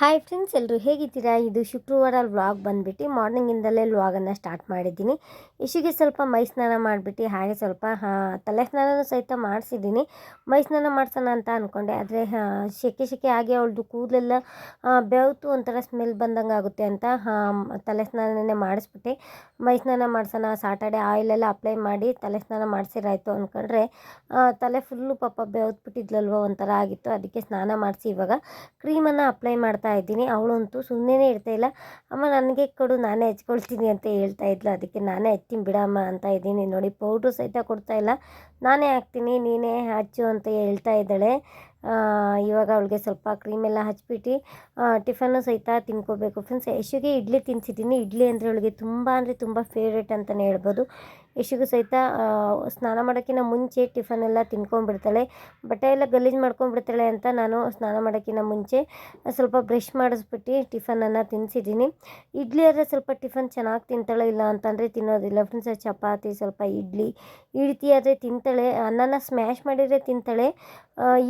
Hi friends ಎಲ್ಲರೂ ಹೇಗಿದ್ದೀರಾ? ಇದು ಶುಕ್ರವಾರ ವ್ಲಾಗ್ ಬಂದುಬಿಟ್ಟು ಮಾರ್ನಿಂಗಿಂದಲೇ ವ್ಲಾಗನ್ನು ಸ್ಟಾರ್ಟ್ ಮಾಡಿದ್ದೀನಿ. ಇಶಿಗೆ ಸ್ವಲ್ಪ ಮೈ ಸ್ನಾನ ಮಾಡಿಬಿಟ್ಟು, ಹಾಗೆ ಸ್ವಲ್ಪ ತಲೆ ಸ್ನಾನನೂ ಸಹಿತ ಮಾಡಿಸಿದ್ದೀನಿ. ಮೈ ಸ್ನಾನ ಮಾಡ್ಸೋಣ ಅಂತ ಅಂದ್ಕೊಂಡೆ ಆದರೆ ಶೆಕೆ ಶೆಕೆ ಆಗಿ ಅವಳದು ಕೂದಲೆಲ್ಲ ಬೆವತು ಒಂಥರ ಸ್ಮೆಲ್ ಬಂದಂಗೆ ಆಗುತ್ತೆ ಅಂತ ತಲೆ ಸ್ನಾನನೇ ಮಾಡಿಸ್ಬಿಟ್ಟೆ. ಮೈ ಸ್ನಾನ ಮಾಡ್ಸೋಣ ಸಾಟರ್ಡೆ ಆಯಿಲೆಲ್ಲ ಅಪ್ಲೈ ಮಾಡಿ ತಲೆ ಸ್ನಾನ ಮಾಡಿಸಿರಾಯಿತು ಅಂದ್ಕೊಂಡ್ರೆ ತಲೆ ಫುಲ್ಲು ಪಾಪ ಬೆವತ್ಬಿಟ್ಟಿದ್ಲಲ್ವ ಒಂಥರ ಆಗಿತ್ತು, ಅದಕ್ಕೆ ಸ್ನಾನ ಮಾಡಿಸಿ ಇವಾಗ ಕ್ರೀಮನ್ನು ಅಪ್ಲೈ ಮಾಡ್ತಾ ಇದ್ದೀನಿ. ಅವಳಂತೂ ಸುಮ್ಮನೆ ಇರ್ತಾ ಇಲ್ಲ. ಅಮ್ಮ, ನನಗೆ ಕೊಡು, ನಾನೇ ಹಚ್ಕೊಳ್ತೀನಿ ಅಂತ ಹೇಳ್ತಾ ಇದ್ಲು. ಅದಕ್ಕೆ ನಾನೇ ಹಚ್ತೀನಿ ಬಿಡಮ್ಮ ಅಂತ ಇದ್ದೀನಿ. ನೋಡಿ, ಪೌಡ್ರು ಸಹಿತ ಕೊಡ್ತಾ ಇಲ್ಲ. ನಾನೇ ಹಾಕ್ತೀನಿ, ನೀನೇ ಹಚ್ಚು ಅಂತ ಹೇಳ್ತಾ ಇದ್ದಾಳೆ. ಇವಾಗ ಅವಳಿಗೆ ಸ್ವಲ್ಪ ಕ್ರೀಮೆಲ್ಲ ಹಚ್ಬಿಟ್ಟು ಟಿಫನ್ನು ಸಹಿತ ತಿನ್ಕೋಬೇಕು. ಫ್ರೆಂಡ್ಸ್ ಯಶುಗೆ ಇಡ್ಲಿ ತಿನ್ಸಿದ್ದೀನಿ. ಇಡ್ಲಿ ಅಂದರೆ ಅವಳಿಗೆ ತುಂಬ ಅಂದರೆ ತುಂಬ ಫೇವ್ರೇಟ್ ಅಂತಲೇ ಹೇಳ್ಬೋದು. ಯಶುಗೂ ಸಹಿತ ಸ್ನಾನ ಮಾಡೋಕ್ಕಿಂತ ಮುಂಚೆ ಟಿಫನ್ ಎಲ್ಲ ತಿನ್ಕೊಂಡ್ಬಿಡ್ತಾಳೆ. ಬಟ್ಟೆ ಎಲ್ಲ ಗಲೀಜು ಮಾಡ್ಕೊಂಡ್ಬಿಡ್ತಾಳೆ ಅಂತ ನಾನು ಸ್ನಾನ ಮಾಡೋಕ್ಕಿಂತ ಮುಂಚೆ ಸ್ವಲ್ಪ ಬ್ರಷ್ ಮಾಡಿಸ್ಬಿಟ್ಟು ಟಿಫನನ್ನು ತಿನ್ಸಿದ್ದೀನಿ. ಇಡ್ಲಿ ಆದರೆ ಸ್ವಲ್ಪ ಟಿಫನ್ ಚೆನ್ನಾಗಿ ತಿಂತಾಳೆ ಇಲ್ಲ ಅಂತಂದರೆ ತಿನ್ನೋದಿಲ್ಲ. ಫ್ರೆಂಡ್ಸ್ ಚಪಾತಿ ಸ್ವಲ್ಪ ಇಡ್ಲಿ ಈ ಆದರೆ ತಿಂತಾಳೆ. ಅನ್ನನ ಸ್ಮ್ಯಾಶ್ ಮಾಡಿದರೆ ತಿಂತಾಳೆ.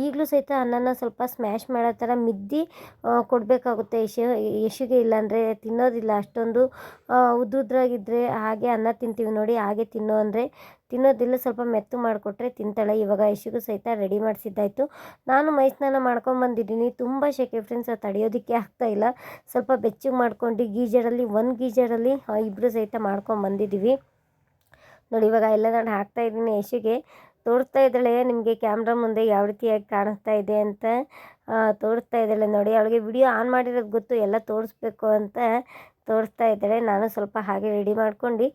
ಈಗಲೂ ಸಹಿತ ಅನ್ನನ ಸ್ವಲ್ಪ ಸ್ಮ್ಯಾಶ್ ಮಾಡೋ ಥರ ಮಿದ್ದಿ ಕೊಡಬೇಕಾಗುತ್ತೆ. ಯಶು, ಯಶುಗೆ ಇಲ್ಲಾಂದರೆ ತಿನ್ನೋದಿಲ್ಲ. ಅಷ್ಟೊಂದು ಉದ್ದುದ್ರಾಗಿದ್ದರೆ ಹಾಗೆ ಅನ್ನ ತಿಂತೀವಿ ನೋಡಿ, ಹಾಗೆ ತಿನ್ನೋ ಅಂದರೆ ತಿನ್ನೋದಿಲ್ಲ. ಸ್ವಲ್ಪ ಮೆತ್ತು ಮಾಡಿಕೊಟ್ರೆ ತಿಂತಾಳೆ. ಇವಾಗ ಯಶುಗೂ ಸಹಿತ ರೆಡಿ ಮಾಡಿಸಿದ್ದಾಯಿತು. ನಾನು ಮೈಸ್ನಾನ ಮಾಡ್ಕೊಂಬಂದಿದ್ದೀನಿ. ತುಂಬ ಶೆಕೆ ಫ್ರೆಂಡ್ಸ್ ಅದು ತಡೆಯೋದಕ್ಕೆ ಇಲ್ಲ. ಸ್ವಲ್ಪ ಬೆಚ್ಚಗೆ ಮಾಡ್ಕೊಂಡು ಗೀಜರಲ್ಲಿ, ಒಂದು ಗೀಜರಲ್ಲಿ ಇಬ್ಬರು ಸಹಿತ ಮಾಡ್ಕೊಂಬಂದಿದ್ದೀವಿ. ನೋಡಿ, ಇವಾಗ ಎಲ್ಲ ನಾನು ಹಾಕ್ತಾಯಿದ್ದೀನಿ ಯಶುಗೆ. ತೋರಿಸ್ತಾ ಇದ್ದಾಳೆ, ನಿಮಗೆ ಕ್ಯಾಮ್ರಾ ಮುಂದೆ ಯಾವ ರೀತಿಯಾಗಿ ಕಾಣಿಸ್ತಾ ಇದೆ ಅಂತ ತೋರಿಸ್ತಾ ಇದ್ದಾಳೆ. ನೋಡಿ, ಅವಳಿಗೆ ವಿಡಿಯೋ ಆನ್ ಮಾಡಿರೋದು ಗೊತ್ತು, ಎಲ್ಲ ತೋರಿಸ್ಬೇಕು ಅಂತ ತೋರಿಸ್ತಾ ಇದ್ದಾಳೆ. ನಾನು ಸ್ವಲ್ಪ ಹಾಗೆ ರೆಡಿ ಮಾಡ್ಕೊಂಡು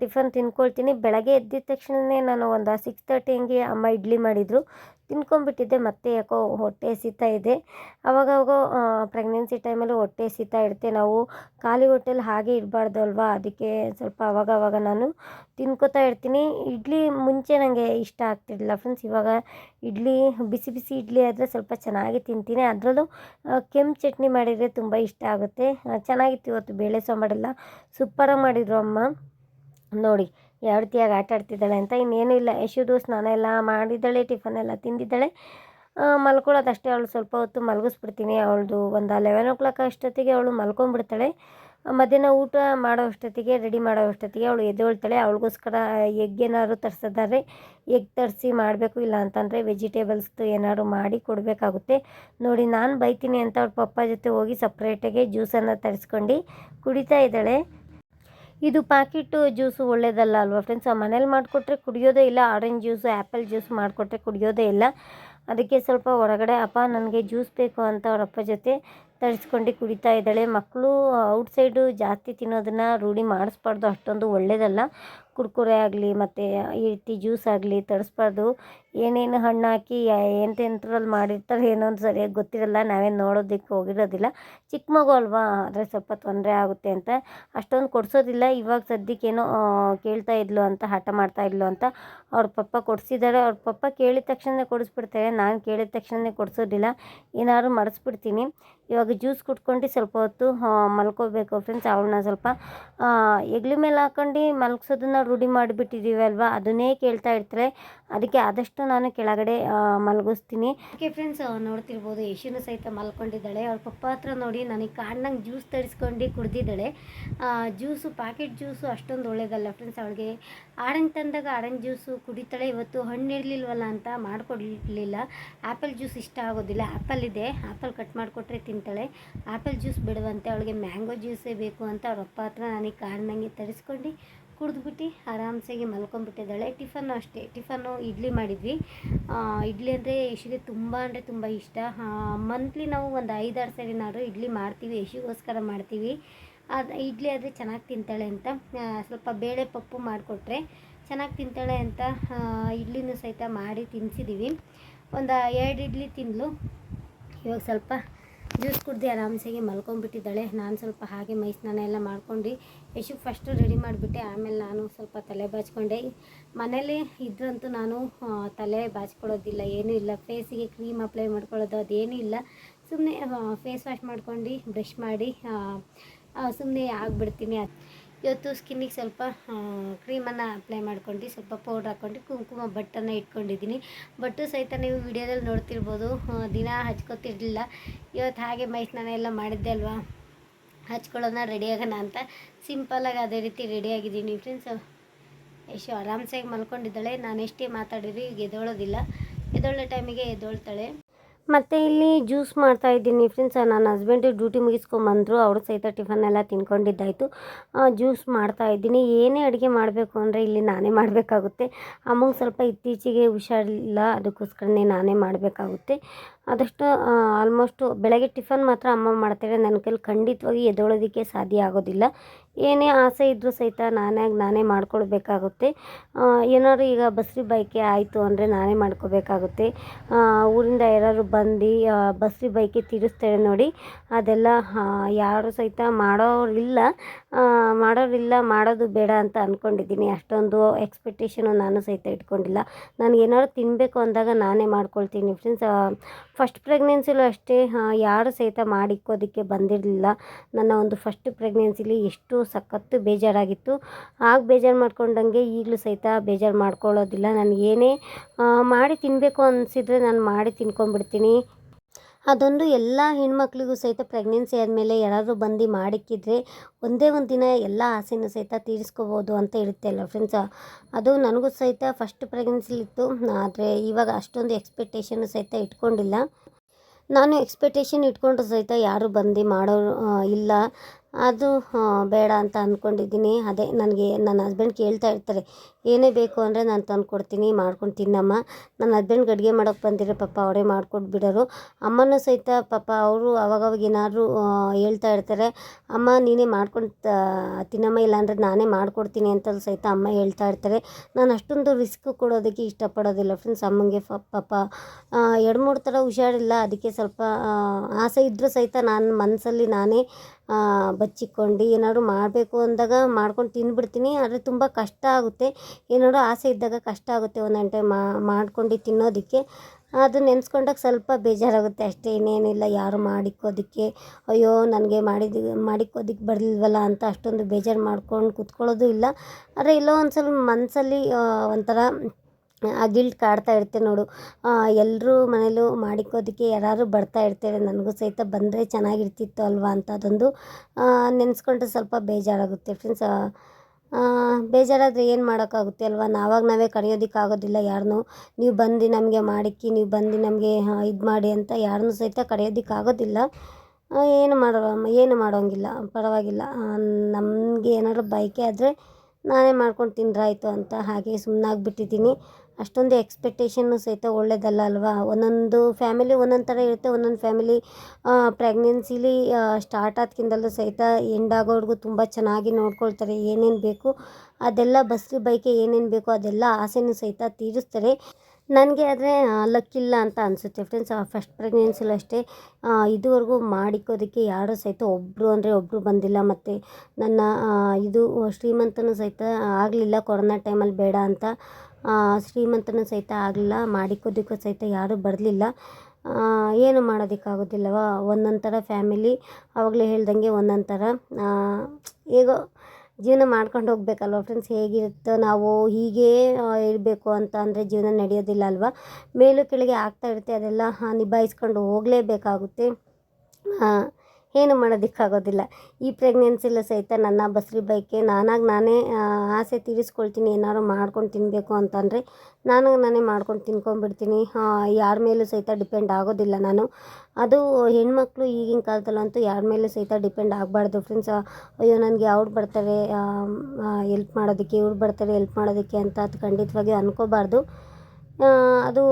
ಟಿಫನ್ ತಿನ್ಕೊಳ್ತೀನಿ. ಬೆಳಗ್ಗೆ ಎದ್ದಿದ ತಕ್ಷಣವೇ ನಾನು ಒಂದು ಸಿಕ್ಸ್ ತರ್ಟಿ ಹಂಗೆ ಅಮ್ಮ ಇಡ್ಲಿ ಮಾಡಿದರು. ತಿನ್ಕೊಂಡ್ಬಿಟ್ಟಿದ್ದೆ. ಮತ್ತೆ ಯಾಕೋ ಹೊಟ್ಟೆ ಹಸಿತಾ ಇದೆ. ಅವಾಗವಾಗ ಪ್ರೆಗ್ನೆನ್ಸಿ ಟೈಮಲ್ಲಿ ಹೊಟ್ಟೆ ಹಸಿತಾ ಇರುತ್ತೆ. ನಾವು ಖಾಲಿ ಹೊಟ್ಟೆಲಿ ಹಾಗೆ ಇರಬಾರ್ದು ಅಲ್ವಾ? ಅದಕ್ಕೆ ಸ್ವಲ್ಪ ಅವಾಗ ಅವಾಗ ನಾನು ತಿನ್ಕೋತಾ ಇರ್ತೀನಿ. ಇಡ್ಲಿ ಮುಂಚೆ ನನಗೆ ಇಷ್ಟ ಆಗ್ತಿರಲಿಲ್ಲ ಫ್ರೆಂಡ್ಸ್ ಇವಾಗ ಇಡ್ಲಿ, ಬಿಸಿ ಬಿಸಿ ಇಡ್ಲಿ ಆದರೆ ಸ್ವಲ್ಪ ಚೆನ್ನಾಗಿ ತಿಂತೀನಿ. ಅದರಲ್ಲೂ ಕೆಂಪು ಚಟ್ನಿ ಮಾಡಿದರೆ ತುಂಬ ಇಷ್ಟ ಆಗುತ್ತೆ. ಚೆನ್ನಾಗಿತ್ತು ಇವತ್ತು. ಬೇಳೆ ಸಾಂಬಾರೆಲ್ಲ ಸೂಪರಾಗಿ ಮಾಡಿದ್ರು ಅಮ್ಮ. ನೋಡಿ ಯಾವ ರೀತಿಯಾಗಿ ಆಟ ಆಡ್ತಿದ್ದಾಳೆ ಅಂತ ಇನ್ನೇನು ಇಲ್ಲ. ಯಶುದು ಸ್ನಾನ ಎಲ್ಲ ಮಾಡಿದ್ದಾಳೆ, ಟಿಫನ್ ಎಲ್ಲ ತಿಂದಿದ್ದಾಳೆ. ಮಲ್ಕೊಳ್ಳೋದಷ್ಟೇ ಅವಳು ಸ್ವಲ್ಪ ಹೊತ್ತು ಮಲಗಿಸ್ಬಿಡ್ತೀನಿ. ಅವಳದು ಒಂದು ಲೆವೆನ್ ಓ ಕ್ಲಾಕ್ ಅಷ್ಟೊತ್ತಿಗೆ ಅವಳು ಮಲ್ಕೊಂಡ್ಬಿಡ್ತಾಳೆ ಮಧ್ಯಾಹ್ನ ಊಟ ಮಾಡೋ ಅಷ್ಟೊತ್ತಿಗೆ ರೆಡಿ ಮಾಡೋ ಅಷ್ಟೊತ್ತಿಗೆ ಅವಳು ಎದ್ದೇಳ್ತಾಳೆ. ಅವಳಿಗೋಸ್ಕರ ಎಗ್ ಏನಾದ್ರು ತರಿಸಿದ್ದಾರೆ ಎಗ್ ತರಿಸಿ ಮಾಡಬೇಕು, ಇಲ್ಲ ಅಂತಂದರೆ ವೆಜಿಟೇಬಲ್ಸ್ದು ಏನಾದ್ರು ಮಾಡಿ ಕೊಡಬೇಕಾಗುತ್ತೆ. ನೋಡಿ, ನಾನು ಬೈತೀನಿ ಅಂತ ಅವ್ರ ಪಪ್ಪ ಜೊತೆ ಹೋಗಿ ಸಪ್ರೇಟಾಗಿ ಜ್ಯೂಸನ್ನು ತರಿಸ್ಕೊಂಡು ಕುಡಿತಾ ಇದ್ದಾಳೆ. ಇದು ಪ್ಯಾಕೆಟು ಜ್ಯೂಸು ಒಳ್ಳೇದಲ್ಲ ಅಲ್ವಾ ಫ್ರೆಂಡ್ಸ್ ಮನೇಲಿ ಮಾಡಿಕೊಟ್ರೆ ಕುಡಿಯೋದೇ ಇಲ್ಲ ಆರೆಂಜ್ ಜ್ಯೂಸು ಆ್ಯಪಲ್ ಜ್ಯೂಸ್ ಮಾಡಿಕೊಟ್ರೆ ಕುಡಿಯೋದೇ ಇಲ್ಲ. ಅದಕ್ಕೆ ಸ್ವಲ್ಪ ಹೊರಗಡೆ, ಅಪ್ಪ, ನನಗೆ ಜ್ಯೂಸ್ ಬೇಕು ಅಂತ ಅವ್ರ ಅಪ್ಪ ಜೊತೆ ತರಿಸ್ಕೊಂಡು ಕುಡಿತಾ ಇದ್ದಾಳೆ. ಮಕ್ಕಳು ಔಟ್ಸೈಡು ಜಾಸ್ತಿ ತಿನ್ನೋದನ್ನು ರೂಢಿ ಮಾಡಿಸ್ಬಾರ್ದು, ಅಷ್ಟೊಂದು ಒಳ್ಳೇದಲ್ಲ. ಕುರ್ಕುರೆ ಆಗಲಿ, ಮತ್ತು ಈ ರೀತಿ ಜ್ಯೂಸ್ ಆಗಲಿ ತರಿಸ್ಬಾರ್ದು ಏನೇನು ಹಣ್ಣು ಹಾಕಿ ಎಂತೆಂಥದ್ರಲ್ಲಿ ಮಾಡಿರ್ತಾರೆ ಏನೋ ಒಂದು ಸರಿಯಾಗಿ ಗೊತ್ತಿರಲ್ಲ, ನಾವೇನು ನೋಡೋದಕ್ಕೆ ಹೋಗಿರೋದಿಲ್ಲ. ಚಿಕ್ಕ ಮಗು ಅಲ್ವಾ, ಆದರೆ ಸ್ವಲ್ಪ ತೊಂದರೆ ಆಗುತ್ತೆ ಅಂತ. ಅಷ್ಟೊಂದು ಕೊಡಿಸೋದಿಲ್ಲ, ಇವಾಗ ಸದ್ಯಕ್ಕೇನೋ ಏನೋ ಕೇಳ್ತಾ ಇದ್ಲು ಅಂತ, ಹಠ ಮಾಡ್ತಾ ಇದ್ಲು ಅಂತ. ಅವ್ರ ಪಪ್ಪ ಕೊಡಿಸಿದ್ದಾರೆ ಅವ್ರ ಪಪ್ಪ ಕೇಳಿದ ತಕ್ಷಣ ಕೊಡಿಸ್ಬಿಡ್ತಾರೆ. ನಾನು ಕೇಳಿದ ತಕ್ಷಣ ಕೊಡಿಸೋದಿಲ್ಲ, ಏನಾದ್ರು ಮಾಡಿಸ್ಬಿಡ್ತೀನಿ. ಇವಾಗ ಜ್ಯೂಸ್ ಕುಟ್ಕೊಂಡು ಸ್ವಲ್ಪ ಹೊತ್ತು ಮಲ್ಕೋಬೇಕು ಫ್ರೆಂಡ್ಸ್ ಅವಳನ್ನ ಸ್ವಲ್ಪ ಎಗ್ಲಿ ಮೇಲೆ ಹಾಕೊಂಡು ಮಲಗ್ಸೋದನ್ನ ರೂಢಿ ಮಾಡಿಬಿಟ್ಟಿದ್ದೀವಿ ಅಲ್ವಾ? ಅದನ್ನೇ ಕೇಳ್ತಾ ಇರ್ತಾರೆ. ಅದಕ್ಕೆ ಆದಷ್ಟು ನಾನು ಕೆಳಗಡೆ ಮಲಗಿಸ್ತೀನಿ. ಓಕೆ ಫ್ರೆಂಡ್ಸ್ ನೋಡ್ತಿರ್ಬೋದು ಯಶುನು ಸಹಿತ ಮಲ್ಕೊಂಡಿದ್ದಾಳೆ. ಅವ್ರ ಪಪ್ಪ ಹತ್ರ ನೋಡಿ ನನಗೆ ಕಾಣ್ದಂಗೆ ಜ್ಯೂಸ್ ತರಿಸ್ಕೊಂಡು ಕುಡ್ದಿದ್ದಾಳೆ. ಜ್ಯೂಸು ಪ್ಯಾಕೆಟ್ ಜ್ಯೂಸು ಅಷ್ಟೊಂದು ಒಳ್ಳೇದಲ್ಲ ಫ್ರೆಂಡ್ಸ್ ಅವಳಿಗೆ ಆರೆಂಜ್ ತಂದಾಗ ಆರೆಂಜ್ ಜ್ಯೂಸು ಕುಡಿತಾಳೆ. ಇವತ್ತು ಹಣ್ಣು ಇರಲಿಲ್ವಲ್ಲ ಅಂತ ಮಾಡಿಕೊಡ್ಲಿಲ್ಲ. ಆ್ಯಪಲ್ ಜ್ಯೂಸ್ ಇಷ್ಟ ಆಗೋದಿಲ್ಲ. ಆ್ಯಪಲ್ ಇದೆ. ಆ್ಯಪಲ್ ಕಟ್ ಮಾಡಿಕೊಟ್ರೆ ತಿಂತಾಳೆ. ಆ್ಯಪಲ್ ಜ್ಯೂಸ್ ಬಿಡುವಂತೆ. ಅವಳಿಗೆ ಮ್ಯಾಂಗೋ ಜ್ಯೂಸೇ ಬೇಕು ಅಂತ ಅವ್ರ ಅಪ್ಪ ಹತ್ರ ನನಗೆ ಕಾಣ್ದಂಗೆ ತರಿಸ್ಕೊಂಡು ಕುಡಿದ್ಬಿಟ್ಟು ಆರಾಮ್ಸಾಗಿ ಮಲ್ಕೊಂಡ್ಬಿಟ್ಟಿದ್ದಾಳೆ ಟಿಫನ್ನು ಅಷ್ಟೇ, ಟಿಫನ್ನು ಇಡ್ಲಿ ಮಾಡಿದ್ವಿ. ಇಡ್ಲಿ ಅಂದರೆ ಯಶಿಗೆ ತುಂಬ ಅಂದರೆ ತುಂಬ ಇಷ್ಟ. ಮಂತ್ಲಿ ನಾವು ಒಂದು ಐದಾರು ಸರಿನಾದ್ರು ಇಡ್ಲಿ ಮಾಡ್ತೀವಿ, ಯಶಿಗೋಸ್ಕರ ಮಾಡ್ತೀವಿ. ಅದು, ಇಡ್ಲಿ ಆದರೆ ಚೆನ್ನಾಗಿ ತಿಂತಾಳೆ ಅಂತ. ಸ್ವಲ್ಪ ಬೇಳೆ ಪಪ್ಪು ಮಾಡಿಕೊಟ್ರೆ ಚೆನ್ನಾಗಿ ತಿಂತಾಳೆ ಅಂತ ಇಡ್ಲಿನೂ ಸಹಿತ ಮಾಡಿ ತಿನ್ನಿಸಿದ್ದೀವಿ ಒಂದು ಎರಡು ಇಡ್ಲಿ ತಿಂದಳು ಇವಾಗ ಸ್ವಲ್ಪ ಜ್ಯೂಸ್ ಕುಡ್ದು ಆರಾಮ್ಸಾಗಿ ಮಲ್ಕೊಂಡ್ಬಿಟ್ಟಿದ್ದಾಳೆ ನಾನು ಸ್ವಲ್ಪ ಹಾಗೆ ಮೈ ಸ್ನಾನ ಎಲ್ಲ ಮಾಡ್ಕೊಂಡು ಯಶು ಫಸ್ಟು ರೆಡಿ ಮಾಡಿಬಿಟ್ಟೆ. ಆಮೇಲೆ ನಾನು ಸ್ವಲ್ಪ ತಲೆ ಬಾಚ್ಕೊಂಡೆ. ಮನೇಲಿ ಇದ್ರಂತೂ ನಾನು ತಲೆ ಬಾಚ್ಕೊಳ್ಳೋದಿಲ್ಲ, ಏನೂ ಇಲ್ಲ. ಫೇಸಿಗೆ ಕ್ರೀಮ್ ಅಪ್ಲೈ ಮಾಡ್ಕೊಳ್ಳೋದು ಅದೇನೂ ಇಲ್ಲ. ಸುಮ್ಮನೆ ಫೇಸ್ ವಾಶ್ ಮಾಡ್ಕೊಂಡು ಬ್ರಷ್ ಮಾಡಿ ಸುಮ್ಮನೆ ಆಗಿಬಿಡ್ತೀನಿ. ಇವತ್ತು ಸ್ಕಿನ್ನಿಗೆ ಸ್ವಲ್ಪ ಕ್ರೀಮನ್ನು ಅಪ್ಲೈ ಮಾಡ್ಕೊಂಡು, ಸ್ವಲ್ಪ ಪೌಡ್ರ್ ಹಾಕ್ಕೊಂಡು ಕುಂಕುಮ ಬಟ್ಟನ್ನು ಇಟ್ಕೊಂಡಿದ್ದೀನಿ. ಬಟ್ಟು ಸಹಿತ ನೀವು ವಿಡಿಯೋದಲ್ಲಿ ನೋಡ್ತಿರ್ಬೋದು. ದಿನ ಹಚ್ಕೋತಿರ್ಲಿಲ್ಲ. ಇವತ್ತು ಹಾಗೆ ಮೈ ಎಲ್ಲ ಮಾಡಿದ್ದೆ ಅಲ್ವಾ? ಹಚ್ಕೊಳ್ಳೋಣ, ರೆಡಿಯಾಗೋಣ ಅಂತ. ಸಿಂಪಲಾಗಿ ಅದೇ ರೀತಿ ರೆಡಿ ಆಗಿದ್ದೀನಿ ಫ್ರೆಂಡ್ಸ್. ಎಷ್ಟು ಆರಾಮ್ಸಾಗಿ ಮಲ್ಕೊಂಡಿದ್ದಾಳೆ. ನಾನು ಎಷ್ಟೇ ಮಾತಾಡಿರಿ ಈಗ ಎದ್ದೋಳೋದಿಲ್ಲ ಎದ್ದೊಳ್ಳೆ ಟೈಮಿಗೆ ಎದ್ದೊಳ್ತಾಳೆ ಮತ್ತು ಇಲ್ಲಿ ಜ್ಯೂಸ್ ಮಾಡ್ತಾ ಇದ್ದೀನಿ ಫ್ರೆಂಡ್ಸ್. ನನ್ನ ಹಸ್ಬೆಂಡ್ ಡ್ಯೂಟಿ ಮುಗಿಸ್ಕೊಂಬಂದರು. ಅವರು ಸಹಿತ ಟಿಫನ್ ಎಲ್ಲ ತಿನ್ಕೊಂಡಿದ್ದಾಯಿತು. ಜ್ಯೂಸ್ ಮಾಡ್ತಾ ಇದ್ದೀನಿ. ಏನೇ ಅಡುಗೆ ಮಾಡಬೇಕು ಅಂದರೆ ಇಲ್ಲಿ ನಾನೇ ಮಾಡಬೇಕಾಗುತ್ತೆ. ಅಮ್ಮಂಗೆ ಸ್ವಲ್ಪ ಇತ್ತೀಚೆಗೆ ಹುಷಾರಿಲ್ಲ. ಅದಕ್ಕೋಸ್ಕರನೇ ನಾನೇ ಮಾಡಬೇಕಾಗುತ್ತೆ. ಆದಷ್ಟು ಆಲ್ಮೋಸ್ಟು ಬೆಳಗ್ಗೆ ಟಿಫನ್ ಮಾತ್ರ ಅಮ್ಮ ಮಾಡ್ತಾರೆ. ನನ್ನ ಕೈಲಿ ಖಂಡಿತವಾಗಿ ಎದ್ದೊಳೋದಕ್ಕೆ ಸಾಧ್ಯ ಆಗೋದಿಲ್ಲ. ಏನೇ ಆಸೆ ಇದ್ದರೂ ಸಹಿತ ನಾನೇ ನಾನೇ ಮಾಡ್ಕೊಳ್ಬೇಕಾಗುತ್ತೆ. ಏನಾದ್ರು ಈಗ ಬಸ್ರಿ ಬೈಕೆ ಆಯಿತು ಅಂದರೆ ನಾನೇ ಮಾಡ್ಕೋಬೇಕಾಗುತ್ತೆ. ಊರಿಂದ ಯಾರಾದ್ರು ಬಂದು ಬಸ್ರಿ ಬೈಕೆ ತಿರ್ಗಿಸ್ತಾರೆ ನೋಡಿ. ಅದೆಲ್ಲ ಯಾರು ಸಹಿತ ಮಾಡೋರಿಲ್ಲ. ಮಾಡೋರಿಲ್ಲ, ಮಾಡೋದು ಬೇಡ ಅಂತ ಅಂದ್ಕೊಂಡಿದ್ದೀನಿ ಅಷ್ಟೊಂದು ಎಕ್ಸ್ಪೆಕ್ಟೇಷನು ನಾನು ಸಹಿತ ಇಟ್ಕೊಂಡಿಲ್ಲ. ನಾನು ಏನಾದ್ರು ತಿನ್ನಬೇಕು ಅಂದಾಗ ನಾನೇ ಮಾಡ್ಕೊಳ್ತೀನಿ. ಫ್ರೆಂಡ್ಸ್ ಫಸ್ಟ್ ಪ್ರೆಗ್ನೆನ್ಸಿಲೂ ಅಷ್ಟೇ ಯಾರು ಸಹಿತ ಮಾಡಿಕ್ಕೋದಕ್ಕೆ ಬಂದಿರಲಿಲ್ಲ. ನನ್ನ ಒಂದು ಫಸ್ಟ್ ಪ್ರೆಗ್ನೆನ್ಸಿಲಿ ಎಷ್ಟು ಸಖತ್ತು ಬೇಜಾರಾಗಿತ್ತು. ಆಗ ಬೇಜಾರು ಮಾಡ್ಕೊಂಡಂಗೆ ಈಗಲೂ ಸಹಿತ ಬೇಜಾರು ಮಾಡ್ಕೊಳ್ಳೋದಿಲ್ಲ. ನಾನು ಏನೇ ಮಾಡಿ ತಿನ್ನಬೇಕು ಅನಿಸಿದ್ರೆ ನಾನು ಮಾಡಿ ತಿನ್ಕೊಂಡ್ಬಿಡ್ತೀನಿ. ಅದೊಂದು ಎಲ್ಲ ಹೆಣ್ಮಕ್ಳಿಗೂ ಸಹಿತ ಪ್ರೆಗ್ನೆನ್ಸಿ ಆದಮೇಲೆ ಯಾರಾದರೂ ಬಂದು ಮಾಡಿಕ್ಕಿದ್ರೆ ಒಂದೇ ಒಂದು ದಿನ ಎಲ್ಲ ಆಸೆನೂ ಸಹಿತ ತೀರಿಸ್ಕೋಬೋದು ಅಂತ ಇರುತ್ತೆ ಅಲ್ಲ ಫ್ರೆಂಡ್ಸ್ ಅದು ನನಗೂ ಸಹಿತ ಫಸ್ಟ್ ಪ್ರೆಗ್ನೆನ್ಸಿಲಿತ್ತು ಆದರೆ ಇವಾಗ ಅಷ್ಟೊಂದು ಎಕ್ಸ್ಪೆಕ್ಟೇಷನ್ ಸಹಿತ ಇಟ್ಕೊಂಡಿಲ್ಲ. ನಾನು ಎಕ್ಸ್ಪೆಕ್ಟೇಷನ್ ಇಟ್ಕೊಂಡ್ರು ಸಹಿತ ಯಾರು ಬಂದು ಮಾಡೋರು ಇಲ್ಲ. ಅದು ಬೇಡ ಅಂತ ಅಂದ್ಕೊಂಡಿದ್ದೀನಿ ಅದೇ, ನನಗೆ, ನನ್ನ ಹಸ್ಬೆಂಡ್ ಕೇಳ್ತಾ ಇರ್ತಾರೆ. ಏನೇ ಬೇಕು ಅಂದರೆ ನಾನು ತಂದು ಕೊಡ್ತೀನಿ, ಮಾಡ್ಕೊಂಡು ತಿನ್ನಮ್ಮ. ನನ್ನ ಹಸ್ಬೆಂಡ್ಗೆ ಅಡುಗೆ ಮಾಡೋಕ್ಕೆ ಬಂದಿರೋ ಪಾಪ ಅವರೇ ಮಾಡ್ಕೊಟ್ಟು ಬಿಡೋರು. ಅಮ್ಮನೂ ಸಹಿತ ಪಾಪ ಅವರು ಅವಾಗವಾಗ ಏನಾದರೂ ಹೇಳ್ತಾ ಇರ್ತಾರೆ, ಅಮ್ಮ, ನೀನೇ ಮಾಡ್ಕೊಂಡು ತಿನ್ನಮ್ಮ, ಇಲ್ಲಾಂದರೆ ನಾನೇ ಮಾಡ್ಕೊಡ್ತೀನಿ ಅಂತ ಸಹಿತ ಅಮ್ಮ ಹೇಳ್ತಾ ಇರ್ತಾರೆ. ನಾನು ಅಷ್ಟೊಂದು ರಿಸ್ಕ್ ಕೊಡೋದಕ್ಕೆ ಇಷ್ಟಪಡೋದಿಲ್ಲ. ಫ್ರೆಂಡ್ಸ್ ಅಮ್ಮಂಗೆ ಪಾಪ ಎರಡು ಮೂರು ಥರ ಹುಷಾರಿಲ್ಲ. ಅದಕ್ಕೆ ಸ್ವಲ್ಪ ಆಸೆ ಇದ್ದರೂ ಸಹಿತ ನಾನು ಮನಸ್ಸಲ್ಲಿ ನಾನೇ ಬಚ್ಚಿಕೊಂಡು ಏನಾದರೂ ಮಾಡಬೇಕು ಅಂದಾಗ ಮಾಡ್ಕೊಂಡು ತಿಂದ್ಬಿಡ್ತೀನಿ ಆದರೆ ತುಂಬ ಕಷ್ಟ ಆಗುತ್ತೆ. ಏನಾದ್ರು ಆಸೆ ಇದ್ದಾಗ ಕಷ್ಟ ಆಗುತ್ತೆ ಒಂದೊಂದು ಟೈಮ್ ಮಾಡ್ಕೊಂಡು ತಿನ್ನೋದಕ್ಕೆ. ಅದು ನೆನೆಸ್ಕೊಂಡಾಗ ಸ್ವಲ್ಪ ಬೇಜಾರಾಗುತ್ತೆ ಅಷ್ಟೇ ಇನ್ನೇನಿಲ್ಲ ಯಾರು ಮಾಡಿಕ್ಕೋದಕ್ಕೆ ಅಯ್ಯೋ, ನನಗೆ ಮಾಡಿದ ಮಾಡಿಕ್ಕೋದಕ್ಕೆ ಬರಲಿಲ್ವಲ್ಲ ಅಂತ ಅಷ್ಟೊಂದು ಬೇಜಾರು ಮಾಡ್ಕೊಂಡು ಕೂತ್ಕೊಳ್ಳೋದು ಇಲ್ಲ. ಆದರೆ ಇಲ್ಲೋ ಒಂದು ಸ್ವಲ್ಪ ಮನಸ್ಸಲ್ಲಿ ಒಂಥರ, ಆ ಗಿಲ್ಟ್ ಕಾಡ್ತಾ ಇರುತ್ತೆ ನೋಡು. ಎಲ್ಲರೂ ಮನೇಲೂ ಮಾಡಿಕ್ಕೋದಕ್ಕೆ ಯಾರು ಬರ್ತಾ ಇರ್ತಾರೆ, ನನಗೂ ಸಹಿತ ಬಂದರೆ ಚೆನ್ನಾಗಿರ್ತಿತ್ತು ಅಲ್ವಾ ಅಂತ ಅದೊಂದು ನೆನೆಸ್ಕೊಂಡ್ರೆ ಸ್ವಲ್ಪ ಬೇಜಾರಾಗುತ್ತೆ. ಫ್ರೆಂಡ್ಸ್ ಬೇಜಾರಾದರೆ ಏನು ಮಾಡೋಕ್ಕಾಗುತ್ತೆ ಅಲ್ವಾ? ನಾವಾಗ ನಾವೇ ಕರೆಯೋದಕ್ಕಾಗೋದಿಲ್ಲ ಯಾರನ್ನೂ ನೀವು ಬಂದು ನಮಗೆ ಮಾಡಿಕ್ಕಿ, ನೀವು ಬಂದು ನಮಗೆ ಇದು ಮಾಡಿ ಅಂತ ಯಾರನ್ನೂ ಸಹಿತ ಕರೆಯೋದಕ್ಕಾಗೋದಿಲ್ಲ ಏನು ಮಾಡೋ, ಏನು ಮಾಡೋಂಗಿಲ್ಲ, ಪರವಾಗಿಲ್ಲ. ನಮಗೆ ಏನಾದ್ರೂ ಬಯಕೆ ಆದರೆ ನಾನೇ ಮಾಡ್ಕೊಂಡು ತಿಂದ್ರಾಯಿತು ಅಂತ ಹಾಗೆ ಸುಮ್ಮನಾಗ್ಬಿಟ್ಟಿದ್ದೀನಿ ಅಷ್ಟೊಂದು ಎಕ್ಸ್ಪೆಕ್ಟೇಷನ್ನು ಸಹಿತ ಒಳ್ಳೆಯದಲ್ಲ ಅಲ್ವಾ? ಒಂದೊಂದು ಫ್ಯಾಮಿಲಿ ಒಂದೊಂದು ಥರ ಇರುತ್ತೆ, ಒಂದೊಂದು ಫ್ಯಾಮಿಲಿ ಪ್ರೆಗ್ನೆನ್ಸಿಲಿ ಸ್ಟಾರ್ಟ್ ಆದ್ಕಿಂದಲೂ ಸಹಿತ ಎಂಡ್ ಆಗೋವರೆಗೂ ತುಂಬ ಚೆನ್ನಾಗಿ ನೋಡ್ಕೊಳ್ತಾರೆ ಏನೇನು ಬೇಕು. ಅದೆಲ್ಲ ಬಸ್ರಿ ಬೈಕೆ ಏನೇನು ಬೇಕೋ ಅದೆಲ್ಲ ಆಸೆನೂ ಸಹಿತ ತೀರಿಸ್ತಾರೆ. ನನಗೆ ಆದರೆ ಲಕ್ಕಿಲ್ಲ ಅಂತ ಅನಿಸುತ್ತೆ ಫ್ರೆಂಡ್ಸ್ ಫಸ್ಟ್ ಪ್ರೆಗ್ನೆನ್ಸಿಲೂ ಅಷ್ಟೇ. ಇದುವರೆಗೂ ಮಾಡಿಕ್ಕೋದಕ್ಕೆ ಯಾರೂ ಸಹಿತ ಒಬ್ಬರು ಅಂದರೆ ಒಬ್ಬರು ಬಂದಿಲ್ಲ ಮತ್ತು ನನ್ನ ಇದು ಶ್ರೀಮಂತನೂ ಸಹಿತ ಆಗಲಿಲ್ಲ ಕೊರೋನಾ ಟೈಮಲ್ಲಿ ಬೇಡ ಅಂತ. ಶ್ರೀಮಂತನೂ ಸಹಿತ ಆಗಲಿಲ್ಲ ಮಾಡಿಕೋದಕ್ಕೂ ಸಹಿತ ಯಾರೂ ಬರಲಿಲ್ಲ. ಏನು ಮಾಡೋದಕ್ಕಾಗೋದಿಲ್ಲವ? ಒಂದೊಂದು ಥರ ಫ್ಯಾಮಿಲಿ ಆವಾಗಲೇ ಹೇಳ್ದಂಗೆ ಒಂದೊಂದು ಥರ ಹೇಗೋ ಜೀವನ ಮಾಡ್ಕೊಂಡು ಹೋಗ್ಬೇಕಲ್ವ ಫ್ರೆಂಡ್ಸ್ ಹೇಗಿರುತ್ತೋ ನಾವು ಹೀಗೆ ಇರಬೇಕು ಅಂತ ಅಂದರೆ ಜೀವನ ನಡೆಯೋದಿಲ್ಲ ಅಲ್ವಾ? ಮೇಲು ಕೆಳಗೆ ಆಗ್ತಾ ಇರುತ್ತೆ, ಅದೆಲ್ಲ ನಿಭಾಯಿಸ್ಕೊಂಡು ಹೋಗಲೇಬೇಕಾಗುತ್ತೆ. ಏನು ಮಾಡೋದಕ್ಕಾಗೋದಿಲ್ಲ. ಈ ಪ್ರೆಗ್ನೆನ್ಸಿಲೂ ಸಹಿತ ನನ್ನ ಬಸ್ರಿ ಬೈಕೆ ನಾನಾಗಿ ನಾನೇ ಆಸೆ ತೀರಿಸ್ಕೊಳ್ತೀನಿ, ಏನಾದ್ರು ಮಾಡ್ಕೊಂಡು ತಿನ್ನಬೇಕು ಅಂತಂದರೆ ನಾನು ನಾನೇ ಮಾಡ್ಕೊಂಡು ತಿನ್ಕೊಂಡ್ಬಿಡ್ತೀನಿ. ಯಾರ ಮೇಲೂ ಸಹಿತ ಡಿಪೆಂಡ್ ಆಗೋದಿಲ್ಲ ನಾನು. ಅದು ಹೆಣ್ಮಕ್ಳು ಈಗಿನ ಕಾಲದಲ್ಲಂತೂ ಯಾರ ಮೇಲೂ ಸಹಿತ ಡಿಪೆಂಡ್ ಆಗಬಾರ್ದು. ಫ್ರೆಂಡ್ಸ್ ಅಯ್ಯೋ, ನನಗೆ ಅವ್ರು ಬರ್ತಾರೆ ಎಲ್ಪ್ ಮಾಡೋದಕ್ಕೆ, ಇವ್ರು ಬರ್ತಾರೆ ಎಲ್ಪ್ ಮಾಡೋದಕ್ಕೆ ಅಂತ ಅದು ಖಂಡಿತವಾಗಿ ಅನ್ಕೋಬಾರ್ದು. ಅದು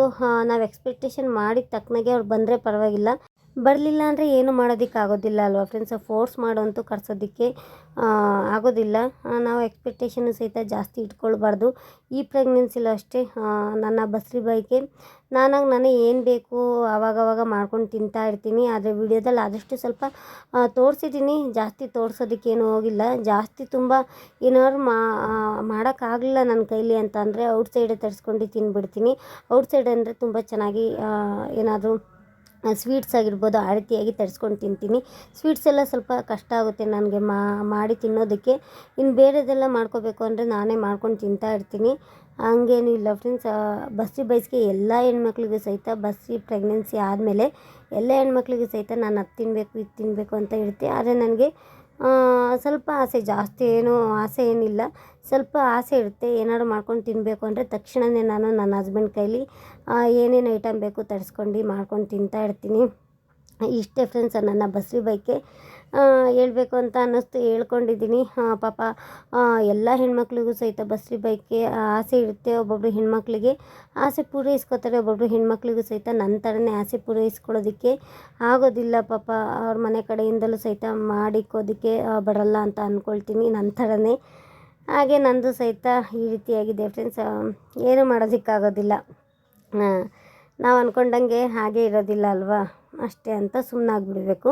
ನಾವು ಎಕ್ಸ್ಪೆಕ್ಟೇಷನ್ ಮಾಡಿದ ತಕ್ಕನಾಗೆ ಅವ್ರು ಬಂದರೆ ಪರವಾಗಿಲ್ಲ. ಬರಲಿಲ್ಲ ಅಂದರೆ ಏನು ಮಾಡೋದಕ್ಕಾಗೋದಿಲ್ಲ ಅಲ್ವಾ ಫ್ರೆಂಡ್ಸ್ ಫೋರ್ಸ್ ಮಾಡೋಂತೂ ಕರ್ಸೋದಕ್ಕೆ ಆಗೋದಿಲ್ಲ. ನಾವು ಎಕ್ಸ್ಪೆಕ್ಟೇಷನು ಸಹಿತ ಜಾಸ್ತಿ ಇಟ್ಕೊಳ್ಬಾರ್ದು. ಈ ಪ್ರೆಗ್ನೆನ್ಸಿಲೂ ಅಷ್ಟೇ ನನ್ನ ಬಸ್ರಿ ಬೈಕೆ ನಾನಾಗಿ ನಾನೇ ಏನು ಬೇಕು ಆವಾಗವಾಗ ಮಾಡ್ಕೊಂಡು ತಿಂತಾ ಇರ್ತೀನಿ. ಆದರೆ ವಿಡಿಯೋದಲ್ಲಿ ಆದಷ್ಟು ಸ್ವಲ್ಪ ತೋರಿಸಿದ್ದೀನಿ. ಜಾಸ್ತಿ ತೋರಿಸೋದಕ್ಕೇನು ಹೋಗಿಲ್ಲ. ಜಾಸ್ತಿ ತುಂಬ ಏನಾದ್ರು ಮಾ ಮಾಡೋಕ್ಕಾಗಲಿಲ್ಲ ನನ್ನ ಕೈಲಿ ಅಂತ ಅಂದರೆ ಔಟ್ಸೈಡೇ ತರಿಸ್ಕೊಂಡು ತಿನ್ಬಿಡ್ತೀನಿ. ಔಟ್ಸೈಡ್ ಅಂದರೆ ತುಂಬ ಚೆನ್ನಾಗಿ ಏನಾದರೂ ಸ್ವೀಟ್ಸ್ ಆಗಿರ್ಬೋದು ಆ ರೀತಿಯಾಗಿ ತರಿಸ್ಕೊಂಡು ತಿಂತೀನಿ. ಸ್ವೀಟ್ಸ್ ಎಲ್ಲ ಸ್ವಲ್ಪ ಕಷ್ಟ ಆಗುತ್ತೆ ನನಗೆ ಮಾಡಿ ತಿನ್ನೋದಕ್ಕೆ. ಇನ್ನು ಬೇರೆದೆಲ್ಲ ಮಾಡ್ಕೋಬೇಕು ಅಂದರೆ ನಾನೇ ಮಾಡ್ಕೊಂಡು ತಿಂತಾ ಇರ್ತೀನಿ. ಹಂಗೇನು ಇಲ್ಲ ಫ್ರೆಂಡ್ಸ್ ಬಸ್ಸಿ ಬಯಸಿಗೆ ಎಲ್ಲ ಹೆಣ್ಮಕ್ಳಿಗೂ ಸಹಿತ ಬಸ್ಸಿ ಪ್ರೆಗ್ನೆನ್ಸಿ ಆದಮೇಲೆ ಎಲ್ಲ ಹೆಣ್ಮಕ್ಳಿಗೂ ಸಹಿತ ನಾನು ಅದು ತಿನ್ನಬೇಕು ಇದು ತಿನ್ನಬೇಕು ಅಂತ ಇರುತ್ತೆ. ಆದರೆ ನನಗೆ ಸ್ವಲ್ಪ ಆಸೆ ಜಾಸ್ತಿ ಏನು ಆಸೆ ಏನಿಲ್ಲ. ಸ್ವಲ್ಪ ಆಸೆ ಇರುತ್ತೆ ಏನಾದ್ರು ಮಾಡ್ಕೊಂಡು ತಿನ್ನಬೇಕು ಅಂದರೆ ತಕ್ಷಣವೇ ನಾನು ನನ್ನ ಹಸ್ಬೆಂಡ್ ಕೈಲಿ ಏನೇನು ಐಟಮ್ ಬೇಕು ತರಿಸ್ಕೊಂಡು ಮಾಡ್ಕೊಂಡು ತಿಂತಾ ಇರ್ತೀನಿ. ಇಷ್ಟೇ ಫ್ರೆಂಡ್ಸ್ ನನ್ನ ಬಸ್ರಿ ಬೈಕೆ ಹೇಳ್ಬೇಕು ಅಂತ ಅನ್ನಿಸ್ತು, ಹೇಳ್ಕೊಂಡಿದ್ದೀನಿ. ಪಾಪ ಎಲ್ಲ ಹೆಣ್ಮಕ್ಳಿಗೂ ಸಹಿತ ಬಸ್ರಿ ಬೈಕ್ಗೆ ಆಸೆ ಇರುತ್ತೆ ಒಬ್ಬೊಬ್ಬರು ಹೆಣ್ಮಕ್ಳಿಗೆ. ಆಸೆ ಪೂರೈಸ್ಕೋತಾರೆ ಒಬ್ಬೊಬ್ಬರು ಹೆಣ್ಮಕ್ಳಿಗೂ ಸಹಿತ. ನನ್ನ ಥರನೇ ಆಸೆ ಪೂರೈಸ್ಕೊಳ್ಳೋದಕ್ಕೆ ಆಗೋದಿಲ್ಲ ಪಾಪ. ಅವ್ರ ಮನೆ ಕಡೆಯಿಂದಲೂ ಸಹಿತ ಮಾಡಿಕ್ಕೋದಕ್ಕೆ ಬರಲ್ಲ ಅಂತ ಅಂದ್ಕೊಳ್ತೀನಿ ನನ್ನ ಥರನೇ. ಹಾಗೆ ನಂದು ಸಹಿತ ಈ ರೀತಿಯಾಗಿದೆ ಫ್ರೆಂಡ್ಸ್ ಏನು ಮಾಡೋದಕ್ಕಾಗೋದಿಲ್ಲ. ನಾವು ಅಂದ್ಕೊಂಡಂಗೆ ಹಾಗೆ ಇರೋದಿಲ್ಲ ಅಲ್ವಾ? ಅಷ್ಟೇ ಅಂತ ಸುಮ್ಮನಾಗ್ಬಿಡಬೇಕು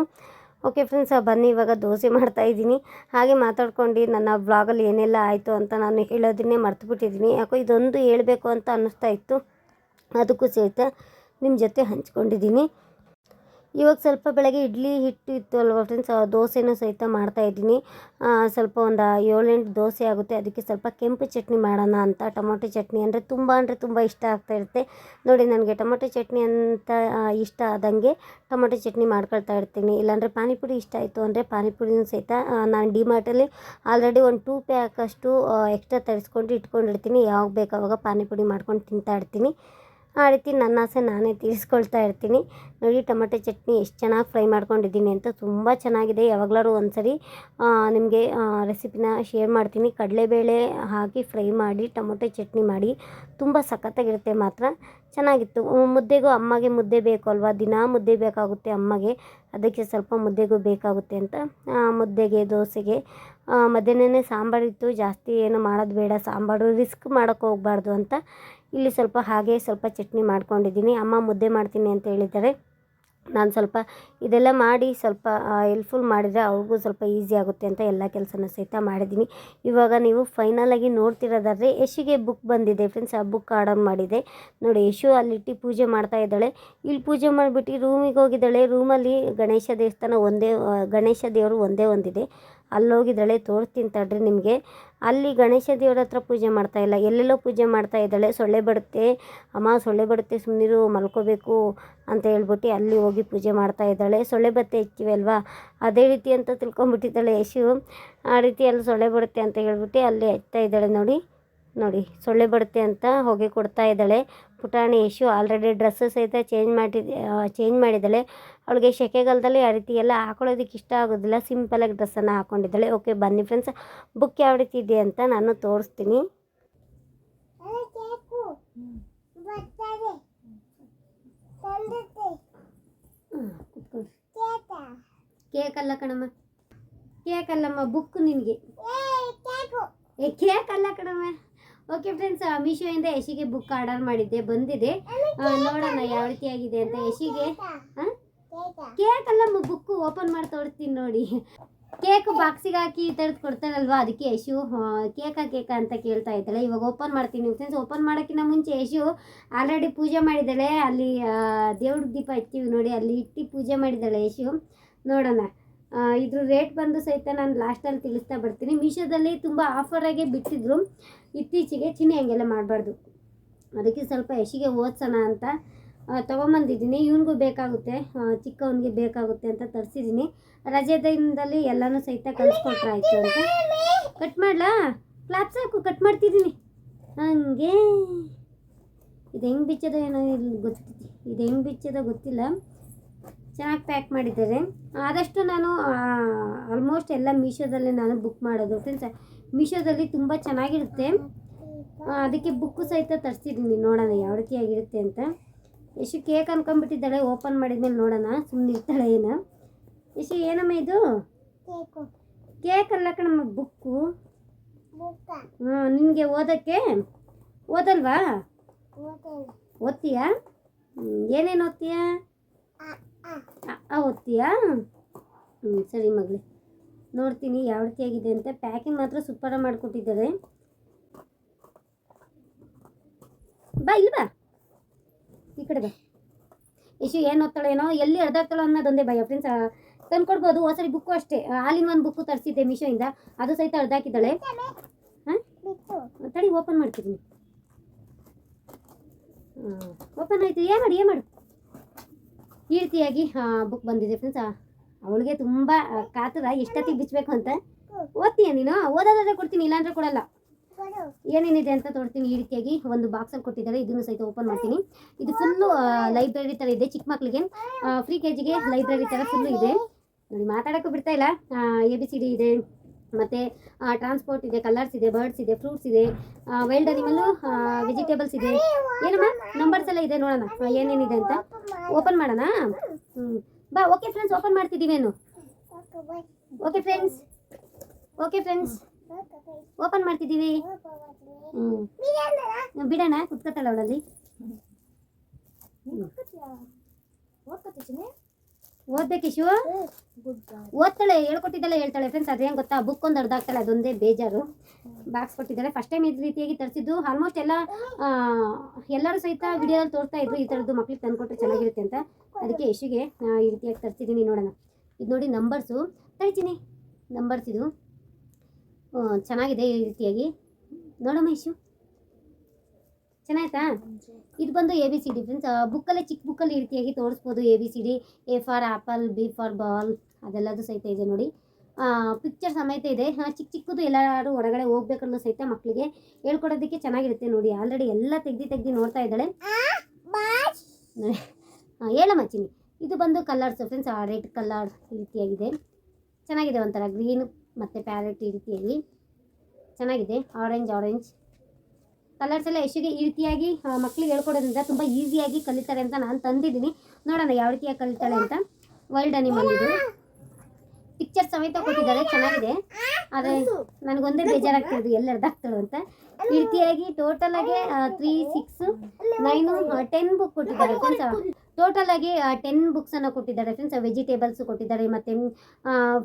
ಓಕೆ ಫ್ರೆಂಡ್ಸ್ ಬನ್ನಿ, ಇವಾಗ ದೋಸೆ ಮಾಡ್ತಾಯಿದ್ದೀನಿ ಹಾಗೆ ಮಾತಾಡ್ಕೊಂಡು ನನ್ನ ಬ್ಲಾಗಲ್ಲಿ ಏನೆಲ್ಲ ಆಯಿತು ಅಂತ ನಾನು ಹೇಳೋದನ್ನೇ ಮರ್ತುಬಿಟ್ಟಿದ್ದೀನಿ. ಯಾಕೋ ಇದೊಂದು ಹೇಳಬೇಕು ಅಂತ ಅನ್ನಿಸ್ತಾ ಇತ್ತು. ಅದಕ್ಕೂ ಸಹಿತ ನಿಮ್ಮ ಜೊತೆ ಹಂಚ್ಕೊಂಡಿದ್ದೀನಿ. ಇವಾಗ ಸ್ವಲ್ಪ ಬೆಳಗ್ಗೆ ಇಡ್ಲಿ ಹಿಟ್ಟು ಇತ್ತು ಅಲ್ವಾ ಫ್ರೆಂಡ್ಸ್ ದೋಸೆನೂ ಸಹಿತ ಮಾಡ್ತಾಯಿದ್ದೀನಿ ಸ್ವಲ್ಪ ಒಂದು ಏಳೆಂಟು ದೋಸೆ ಆಗುತ್ತೆ. ಅದಕ್ಕೆ ಸ್ವಲ್ಪ ಕೆಂಪು ಚಟ್ನಿ ಮಾಡೋಣ ಅಂತ. ಟೊಮೊಟೊ ಚಟ್ನಿ ಅಂದರೆ ತುಂಬ ಅಂದರೆ ತುಂಬ ಇಷ್ಟ ಆಗ್ತಾಯಿರುತ್ತೆ ನೋಡಿ, ನನಗೆ ಟೊಮೊಟೊ ಚಟ್ನಿ ಅಂತ ಇಷ್ಟ ಆದಂಗೆ ಟೊಮೊಟೊ ಚಟ್ನಿ ಮಾಡ್ಕೊಳ್ತಾ ಇರ್ತೀನಿ. ಇಲ್ಲಾಂದರೆ ಪಾನಿಪುರಿ ಇಷ್ಟ ಆಯಿತು ಅಂದರೆ ಪಾನಿಪುರಿನೂ ಸಹಿತ ನಾನು ಡಿಮಾರ್ಟಲ್ಲಿ ಆಲ್ರೆಡಿ ಒಂದು ಟೂ ಪ್ಯಾಕಷ್ಟು ಎಕ್ಸ್ಟ್ರಾ ತರಿಸ್ಕೊಂಡು ಇಟ್ಕೊಂಡಿರ್ತೀನಿ. ಯಾವಾಗ ಬೇಕಾವಾಗ ಪಾನಿಪುರಿ ಮಾಡ್ಕೊಂಡು ತಿಂತಾ ಇರ್ತೀನಿ. ಆ ರೀತಿ ನನ್ನ ಆಸೆ ನಾನೇ ತೀರಿಸ್ಕೊಳ್ತಾ ಇರ್ತೀನಿ. ನೋಡಿ, ಟೊಮೆಟೊ ಚಟ್ನಿ ಎಷ್ಟು ಚೆನ್ನಾಗಿ ಫ್ರೈ ಮಾಡ್ಕೊಂಡಿದ್ದೀನಿ ಅಂತ ತುಂಬ ಚೆನ್ನಾಗಿದೆ. ಯಾವಾಗಲಾರು ಒಂದು ಸರಿ ನಿಮಗೆ ರೆಸಿಪಿನ ಶೇರ್ ಮಾಡ್ತೀನಿ. ಕಡಲೆಬೇಳೆ ಹಾಕಿ ಫ್ರೈ ಮಾಡಿ, ಟೊಮೊಟೊ ಚಟ್ನಿ ಮಾಡಿ, ತುಂಬ ಸಖತ್ತಾಗಿರುತ್ತೆ ಮಾತ್ರ. ಚೆನ್ನಾಗಿತ್ತು. ಮುದ್ದೆಗೂ ಅಮ್ಮಗೆ ಮುದ್ದೆ ಬೇಕು ಅಲ್ವಾ? ದಿನ ಮುದ್ದೆ ಬೇಕಾಗುತ್ತೆ ಅಮ್ಮಗೆ. ಅದಕ್ಕೆ ಸ್ವಲ್ಪ ಮುದ್ದೆಗೂ ಬೇಕಾಗುತ್ತೆ ಅಂತ. ಮುದ್ದೆಗೆ, ದೋಸೆಗೆ ಮಧ್ಯಾಹ್ನನೇ ಸಾಂಬಾರಿತ್ತು ಜಾಸ್ತಿ ಏನು ಮಾಡೋದು ಬೇಡ. ಸಾಂಬಾರು ರಿಸ್ಕ್ ಮಾಡೋಕ್ಕೆ ಹೋಗಬಾರ್ದು ಅಂತ ಇಲ್ಲಿ ಸ್ವಲ್ಪ ಹಾಗೆ ಸ್ವಲ್ಪ ಚಟ್ನಿ ಮಾಡ್ಕೊಂಡಿದ್ದೀನಿ. ಅಮ್ಮ ಮುದ್ದೆ ಮಾಡ್ತೀನಿ ಅಂತ ಹೇಳಿದ್ದಾರೆ. ನಾನು ಸ್ವಲ್ಪ ಇದೆಲ್ಲ ಮಾಡಿ ಸ್ವಲ್ಪ ಹೆಲ್ಪ್ಫುಲ್ ಮಾಡಿದರೆ ಅವ್ರಿಗೂ ಸ್ವಲ್ಪ ಈಸಿ ಆಗುತ್ತೆ ಅಂತ ಎಲ್ಲ ಕೆಲಸನ ಸಹಿತ ಮಾಡಿದ್ದೀನಿ. ಇವಾಗ ನೀವು ಫೈನಲಾಗಿ ನೋಡ್ತಿರೋದಾದರೆ ಯಶಿಗೆ ಬುಕ್ ಬಂದಿದೆ. ಫ್ರೆಂಡ್ಸ್ ಆ ಬುಕ್ ಆರ್ಡರ್ ಮಾಡಿದೆ. ನೋಡಿ, ಯಶು ಅಲ್ಲಿಟ್ಟು ಪೂಜೆ ಮಾಡ್ತಾ ಇದ್ದಾಳೆ. ಇಲ್ಲಿ ಪೂಜೆ ಮಾಡಿಬಿಟ್ಟು ರೂಮಿಗೆ ಹೋಗಿದ್ದಾಳೆ. ರೂಮಲ್ಲಿ ಗಣೇಶ ದೇವಸ್ಥಾನ ಒಂದೇ ಗಣೇಶ ದೇವರು ಒಂದೇ ಒಂದಿದೆ. ಅಲ್ಲೋಗಿದ್ದಾಳೆ. ತೋರಿಸ್ತೀನಿ ತಡ್ರಿ ನಿಮಗೆ. ಅಲ್ಲಿ ಗಣೇಶ ದೇವ್ರ ಹತ್ರ ಪೂಜೆ ಮಾಡ್ತಾ ಇಲ್ಲ. ಎಲ್ಲೆಲ್ಲೋ ಪೂಜೆ ಮಾಡ್ತಾ ಇದ್ದಾಳೆ. ಸೊಳ್ಳೆ ಬರುತ್ತೆ. ಅಮ್ಮ, ಸೊಳ್ಳೆ ಬರುತ್ತೆ. ಸುಮ್ಮನಿರು ಮಲ್ಕೋಬೇಕು ಅಂತ ಹೇಳ್ಬಿಟ್ಟು ಅಲ್ಲಿ ಹೋಗಿ ಪೂಜೆ ಮಾಡ್ತಾ ಇದ್ದಾಳೆ. ಸೊಳ್ಳೆ ಬತ್ತೆ ಹೆಚ್ಚಿವೆ ಅಲ್ವಾ? ಅದೇ ರೀತಿ ಅಂತ ತಿಳ್ಕೊಂಬಿಟ್ಟಿದ್ದಾಳೆ ಯಶು. ಆ ರೀತಿ ಅಲ್ಲಿ ಸೊಳ್ಳೆ ಬರುತ್ತೆ ಅಂತ ಹೇಳ್ಬಿಟ್ಟು ಅಲ್ಲಿ ಹಚ್ತಾ ಇದ್ದಾಳೆ ನೋಡಿ. ನೋಡಿ, ಸೊಳ್ಳೆ ಬರುತ್ತೆ ಅಂತ ಹೊಗೆ ಕೊಡ್ತಾ ಇದ್ದಾಳೆ. ಪುಟಾಣಿ ಯಶು ಆಲ್ರೆಡಿ ಡ್ರೆಸ್ಸು ಸಹಿತ ಚೇಂಜ್ ಮಾಡಿ ಚೇಂಜ್ ಮಾಡಿದ್ದಾಳೆ. ಅವಳಿಗೆ ಸೆಕೆಗಾಲದಲ್ಲಿ ಆ ರೀತಿ ಎಲ್ಲ ಹಾಕೊಳ್ಳೋದಕ್ಕೆ ಇಷ್ಟ ಆಗೋದಿಲ್ಲ. ಸಿಂಪಲಾಗಿ ಡ್ರೆಸ್ಸನ್ನು ಹಾಕ್ಕೊಂಡಿದ್ದಾಳೆ ಓಕೆ ಬನ್ನಿ ಫ್ರೆಂಡ್ಸ್ ಬುಕ್ ಯಾವ ರೀತಿ ಇದೆ ಅಂತ ನಾನು ತೋರಿಸ್ತೀನಿ. ಕೇಕ್ ಅಲ್ಲ ಕಣಮ್ಮ. ಕೇಕ್ ಅಲ್ಲಮ್ಮ ಬುಕ್ ನಿನಗೆ. ಏ, ಕೇಕ್. ಅಲ್ಲ ಕಣಮ್ಮ. ಓಕೆ ಫ್ರೆಂಡ್ಸ್ ಮೀಶೋಯಿಂದ ಯಶಿಗೆ ಬುಕ್ ಆರ್ಡರ್ ಮಾಡಿದ್ದೆ, ಬಂದಿದೆ. ನೋಡೋಣ ಯಾವ ರೀತಿಯಾಗಿದೆ ಅಂತ ಯಶಿಗೆ. ಕೇಕ್ ಅಲ್ಲ ಬುಕ್ ಓಪನ್ ಮಾಡಿ ತೋರಿಸ್ತೀನಿ ನೋಡಿ. ಕೇಕ್ ಬಾಕ್ಸಿಗೆ ಹಾಕಿ ತೆಗೆದು ಕೊಡ್ತಾರಲ್ವಾ? ಅದಕ್ಕೆ ಯಶು ಕೇಕ ಕೇಕ ಅಂತ ಕೇಳ್ತಾ ಇದ್ದಾಳೆ. ಇವಾಗ ಓಪನ್ ಮಾಡ್ತೀನಿ ಫ್ರೆಂಡ್ಸ್ ಓಪನ್ ಮಾಡೋಕ್ಕಿಂತ ಮುಂಚೆ ಯಶು ಆಲ್ರೆಡಿ ಪೂಜೆ ಮಾಡಿದ್ದಾಳೆ. ಅಲ್ಲಿ ದೇವ್ರ ದೀಪ ಇರ್ತೀವಿ ನೋಡಿ. ಅಲ್ಲಿ ಇಟ್ಟು ಪೂಜೆ ಮಾಡಿದ್ದಾಳೆ ಯಶು. ನೋಡೋಣ. ಇದ್ರ ರೇಟ್ ಬಂದು ಸಹಿತ ನಾನು ಲಾಸ್ಟಲ್ಲಿ ತಿಳಿಸ್ತಾ ಬರ್ತೀನಿ. ಮೀಶೋದಲ್ಲಿ ತುಂಬ ಆಫರಾಗೆ ಬಿಟ್ಟಿದ್ರು. ಇತ್ತೀಚೆಗೆ ಚಿನ್ನಿ ಹಂಗೆಲ್ಲ ಮಾಡಬಾರ್ದು. ಅದಕ್ಕೆ ಸ್ವಲ್ಪ ಯಶಿಗೆ ಓದ್ಸೋಣ ಅಂತ ತೊಗೊಂಬಂದಿದ್ದೀನಿ. ಇವನಿಗೂ ಬೇಕಾಗುತ್ತೆ ಚಿಕ್ಕವನಿಗೆ ಬೇಕಾಗುತ್ತೆ ಅಂತ ತರಿಸಿದ್ದೀನಿ. ರಜೆ ದಿನದಲ್ಲಿ ಎಲ್ಲನೂ ಸಹಿತ ಕಳಿಸ್ಕೊಟ್ರೆ ಆಯಿತು ಅಂತ. ಕಟ್ ಮಾಡಲಾ? ಕ್ಲಾಪ್ ಸಾಕು ಕಟ್ ಮಾಡ್ತಿದ್ದೀನಿ. ಹಂಗೆ. ಇದು ಹೆಂಗೆ ಬಿಚ್ಚದ ಏನೋ ಇಲ್ಲಿ ಗೊತ್ತಿದೆ. ಇದು ಹೆಂಗೆ ಬಿಚ್ಚದ ಗೊತ್ತಿಲ್ಲ. ಚೆನ್ನಾಗಿ ಪ್ಯಾಕ್ ಮಾಡಿದ್ದಾರೆ. ಆದಷ್ಟು ನಾನು ಆಲ್ಮೋಸ್ಟ್ ಎಲ್ಲ ಮೀಶೋದಲ್ಲೇ ನಾನು ಬುಕ್ ಮಾಡೋದು. ಫ್ರೆಂಡ್ಸ್ ಮೀಶೋದಲ್ಲಿ ತುಂಬ ಚೆನ್ನಾಗಿರುತ್ತೆ. ಅದಕ್ಕೆ ಬುಕ್ಕು ಸಹಿತ ತರಿಸಿದ್ದೀನಿ. ನೋಡೋಣ ಯಾವ ರೀತಿಯಾಗಿರುತ್ತೆ ಅಂತ. ಎಷ್ಟು ಕೇಕ್ ಅನ್ಕೊಂಡ್ಬಿಟ್ಟಿದ್ದಾಳೆ ಓಪನ್ ಮಾಡಿದ್ಮೇಲೆ ನೋಡೋಣ. ಸುಮ್ಮನೆ ಇರ್ತಾಳೆ ಏನು. ಎಷ್ಟು ಏನಮ್ಮ ಇದು? ಕೇಕ್. ಅಲ್ಲ ಕಣಮ್ಮ ಬುಕ್ಕು. ಹ್ಞೂ ನಿನಗೆ ಓದೋಕ್ಕೆ? ಓದಲ್ವಾ? ಓದ್ತೀಯಾ? ಏನೇನು ಓದ್ತೀಯಾ? ಓದ್ತೀಯಾ ಹ್ಞೂ ಸರಿ ಮಗಳೇ. ನೋಡ್ತೀನಿ, ಯಾವ ರೀತಿಯಾಗಿದೆ ಅಂತ. ಪ್ಯಾಕಿಂಗ್ ಮಾತ್ರ ಸೂಪರ ಮಾಡಿಕೊಟ್ಟಿದ್ದಾರೆ. ಬಾ, ಇಲ್ಲಿ ಬಾ. ಈ ಕಡೆ ಬಾ. ಇಶು ಏನು ಓದ್ತಾಳೇನೋ ಎಲ್ಲಿ ಅರ್ಧಾಗ್ತಾಳೋ ಅನ್ನೋದೊಂದೇ ಭಯ ಫ್ರೆಂಡ್ಸ್ ತಂದ್ಕೊಡ್ಬೋದು ಸರಿ ಬುಕ್ಕು ಅಷ್ಟೇ. ಹಾಲಿನ ಒಂದು ಬುಕ್ಕು ತರಿಸಿದ್ದೆ ಮಿಶೋಯಿಂದ. ಅದು ಸಹಿತ ಅರ್ಧಾಕಿದ್ದಾಳೆ ಹಾಂ? ತಡಿ ಓಪನ್ ಮಾಡ್ತಿದ್ದೀನಿ ಓಪನ್ ಆಯಿತು. ಏನು ಮಾಡಿ, ಏನು ಮಾಡು? ಈ ರೀತಿಯಾಗಿ ಬುಕ್ ಬಂದಿದೆ ಫ್ರೆಂಡ್ಸ್ ಅವಳಿಗೆ ತುಂಬ ಕಾತದ ಎಷ್ಟೊತ್ತಿಗೆ ಬಿಚ್ಚಬೇಕು ಅಂತ ಓದ್ತೀಯ ನೀನು? ಓದೋದಾದ್ರೆ ಕೊಡ್ತೀನಿ, ಇಲ್ಲಾಂದ್ರೆ ಕೊಡಲ್ಲ. ಏನೇನಿದೆ ಅಂತ ತೋರ್ತೀನಿ ಈ ರೀತಿಯಾಗಿ ಒಂದು ಬಾಕ್ಸಲ್ಲಿ ಕೊಟ್ಟಿದ್ದಾರೆ. ಇದನ್ನು ಸಹಿತ ಓಪನ್ ಮಾಡ್ತೀನಿ. ಇದು ಫುಲ್ಲು ಲೈಬ್ರರಿ ಥರ ಇದೆ ಚಿಕ್ಕ ಮಕ್ಕಳಿಗೆ ಫ್ರೀ ಕೆ ಜಿಗೆ ಲೈಬ್ರರಿ ಥರ ಫುಲ್ಲು ಇದೆ. ನೋಡಿ, ಮಾತಾಡೋಕ್ಕೂ ಬಿಡ್ತಾ ಇಲ್ಲ. ಎ ಬಿ ಸಿ ಡಿ ಇದೆ. ಮತ್ತು ಟ್ರಾನ್ಸ್ಪೋರ್ಟ್ ಇದೆ ಕಲರ್ಸ್ ಇದೆ ಬರ್ಡ್ಸ್ ಇದೆ ಫ್ರೂಟ್ಸ್ ಇದೆ. ವೈಲ್ಡ್ ಅನಿಮಲ್ಲು ವೆಜಿಟೇಬಲ್ಸ್ ಇದೆ. ಏನಮ್ಮ? ನಂಬರ್ಸ್ ಎಲ್ಲ ಇದೆ, ನೋಡೋಣ ಏನೇನಿದೆ ಅಂತ. ಓಪನ್ ಮಾಡೋಣ? ಹ್ಞೂ ಬಾ okay friends open ಮಾಡ್ತಿದ್ದೀವೇನು okay friends okay friends open ಮಾಡ್ತಿದ್ದೀವಿ ಹ್ಞೂ ಬಿಡೋಣ, ಕುತ್ಕೋತಾಳೆ ಅವಳಲ್ಲಿ. ಓದ್ಬೇಕು ಕಿಶು? ಓದ್ತಾಳೆ ಹೇಳ್ಕೊಟ್ಟಿದ್ದಲ್ಲ ಹೇಳ್ತಾಳೆ. ಫ್ರೆಂಡ್ಸ್ ಅದೇನು ಗೊತ್ತಾ? ಬುಕ್ ಒಂದು ಅರ್ಧಾಗ್ತಾಳೆ ಅದೊಂದೇ ಬೇಜಾರು. ಬಾಕ್ಸ್ ಕೊಟ್ಟಿದ್ದಾರೆ. ಫಸ್ಟ್ ಟೈಮ್ ಇದು ರೀತಿಯಾಗಿ ತರಿಸಿದ್ದು. ಆಲ್ಮೋಸ್ಟ್ ಎಲ್ಲ ಎಲ್ಲರೂ ಸಹಿತ ವಿಡಿಯೋದಲ್ಲಿ ತೋರಿಸ್ತಾ ಇದ್ರು. ಈ ಥರದ್ದು ಮಕ್ಳಿಗೆ ತಂದುಕೊಟ್ರೆ ಚೆನ್ನಾಗಿರುತ್ತೆ ಅಂತ. ಅದಕ್ಕೆ ಯಶಿಗೆ ಆ, ಈ ರೀತಿಯಾಗಿ ತರಿಸಿದ್ದೀನಿ ನೋಡೋಣ. ಇದು ನೋಡಿ ನಂಬರ್ಸು ತರಿತೀನಿ. ನಂಬರ್ಸ್ ಇದು. ಚೆನ್ನಾಗಿದೆ ಈ ರೀತಿಯಾಗಿ. ನೋಡಮ್ಮ ಯಶು. ಚೆನ್ನಾಯ್ತಾ? ಇದು ಬಂದು A B C D friends ಬುಕ್ಕಲ್ಲೇ ಚಿಕ್ಕ ಬುಕ್ಕಲ್ಲಿ ರೀತಿಯಾಗಿ ತೋರಿಸ್ಬೋದು A B C D A for apple B for ball ಅದೆಲ್ಲದು ಸಹಿತ ಇದೆ ನೋಡಿ. ಪಿಕ್ಚರ್ ಸಮೇತ ಇದೆ. ಚಿಕ್ಕ ಚಿಕ್ಕದು ಎಲ್ಲರೂ ಹೊರಗಡೆ ಹೋಗ್ಬೇಕನ್ನೋ ಸಹಿತ ಮಕ್ಕಳಿಗೆ ಹೇಳ್ಕೊಡೋದಕ್ಕೆ ಚೆನ್ನಾಗಿರುತ್ತೆ ನೋಡಿ. ಆಲ್ರೆಡಿ ಎಲ್ಲ ತೆಗ್ದು ತೆಗ್ದು ನೋಡ್ತಾ ಇದ್ದಾಳೆ. ಹೇಳಮ್ಮ ಚಿನ್ನಿ. ಇದು ಬಂದು ಕಲರ್ಸ್ ಫ್ರೆಂಡ್ಸ್ ರೆಡ್ ಕಲರ್ ಈ ರೀತಿಯಾಗಿದೆ. ಚೆನ್ನಾಗಿದೆ ಒಂಥರ ಗ್ರೀನ್ ಮತ್ತು ಪ್ಯಾರೆಟ್ ರೀತಿಯಾಗಿ. ಚೆನ್ನಾಗಿದೆ. ಆರೆಂಜ್ ಆರೆಂಜ್ ಕಲರ್ಸ್ ಎಲ್ಲ ಯಶಿಗೆ ಈ ರೀತಿಯಾಗಿ ಮಕ್ಳಿಗೆ ಹೇಳ್ಕೊಡೋದ್ರಿಂದ ತುಂಬ ಈಸಿಯಾಗಿ ಕಲಿತಾರೆ ಅಂತ ನಾನು ತಂದಿದ್ದೀನಿ. ನೋಡೋಣ ಯಾವ ರೀತಿಯಾಗಿ ಕಲಿತಾಳೆ ಅಂತ. ವೈಲ್ಡ್ ಅನಿಮಲ್ ಇದು. ಪಿಕ್ಚರ್ ಸಮೇತ ಕೊಟ್ಟಿದ್ದಾರೆ, ಚೆನ್ನಾಗಿದೆ. ಆದರೆ ನನಗೊಂದೇ ಬೇಜಾರಾಗ್ತಿರೋದು ಎಲ್ಲಿ ಅರ್ಧಾಗ್ತಾಳು ಅಂತ. ಈ ರೀತಿಯಾಗಿ ಟೋಟಲ್ ಆಗಿ three six nine ten book ಕೊಟ್ಟಿದ್ದಾರೆ ಫ್ರೆಂಡ್ಸ್ ಟೋಟಲ್ ಆಗಿ ಟೆನ್ ಬುಕ್ಸ್ ಅನ್ನು ಕೊಟ್ಟಿದ್ದಾರೆ ಫ್ರೆಂಡ್ಸ್ ವೆಜಿಟೇಬಲ್ಸ್ ಕೊಟ್ಟಿದ್ದಾರೆ ಮತ್ತೆ